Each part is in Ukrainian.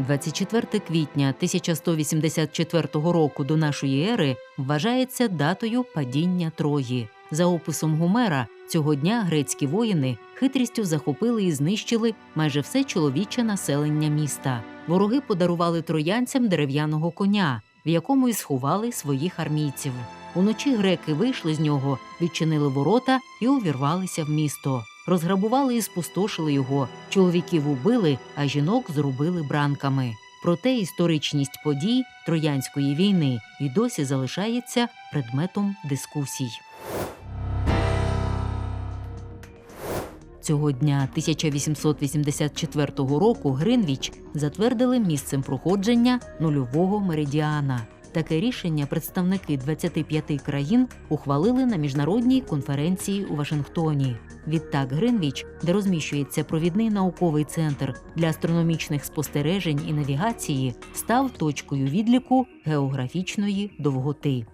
24 квітня 1184 року до нашої ери вважається датою падіння Трої. За описом Гомера, цього дня грецькі воїни хитрістю захопили і знищили майже все чоловіче населення міста. Вороги подарували троянцям дерев'яного коня, в якому і сховали своїх армійців. Уночі греки вийшли з нього, відчинили ворота і увірвалися в місто. Розграбували і спустошили його. Чоловіків убили, а жінок зрубили бранками. Проте історичність подій Троянської війни і досі залишається предметом дискусій. Цього дня 1884 року Гринвіч затвердили місцем проходження нульового меридіана. Таке рішення представники 25 країн ухвалили на міжнародній конференції у Вашингтоні. Відтак Гринвіч, де розміщується провідний науковий центр для астрономічних спостережень і навігації, став точкою відліку географічної довготи.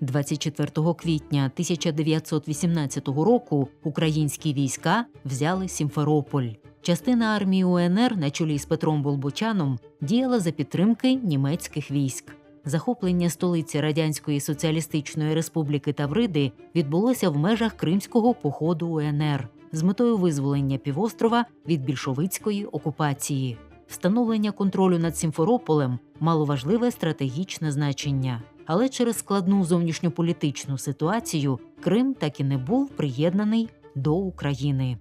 24 квітня 1918 року українські війська взяли Сімферополь. Частина армії УНР на чолі з Петром Болбочаном діяла за підтримки німецьких військ. Захоплення столиці Радянської Соціалістичної Республіки Тавриди відбулося в межах Кримського походу УНР з метою визволення півострова від більшовицької окупації. Встановлення контролю над Сімферополем мало важливе стратегічне значення. Але через складну зовнішньополітичну ситуацію Крим так і не був приєднаний до України.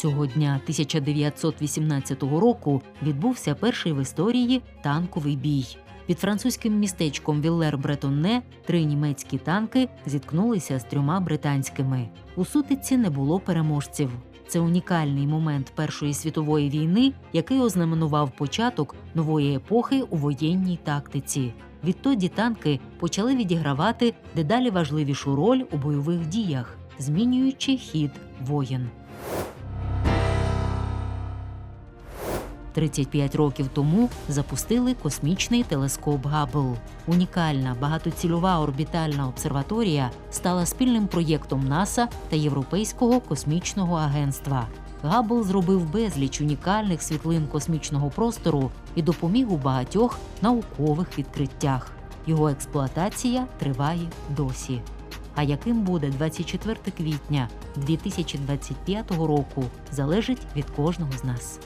Цього дня 1918 року відбувся перший в історії танковий бій. Під французьким містечком Віллер Бретонне три німецькі танки зіткнулися з трьома британськими. У сутиці не було переможців. Це унікальний момент Першої світової війни, який ознаменував початок нової епохи у воєнній тактиці. Відтоді танки почали відігравати дедалі важливішу роль у бойових діях, змінюючи хід воєн. 35 років тому запустили космічний телескоп Габл. Унікальна багатоцільова орбітальна обсерваторія стала спільним проєктом НАСА та Європейського космічного агентства. Габл зробив безліч унікальних світлин космічного простору і допоміг у багатьох наукових відкриттях. Його експлуатація триває досі. А яким буде 24 квітня 2025 року, залежить від кожного з нас.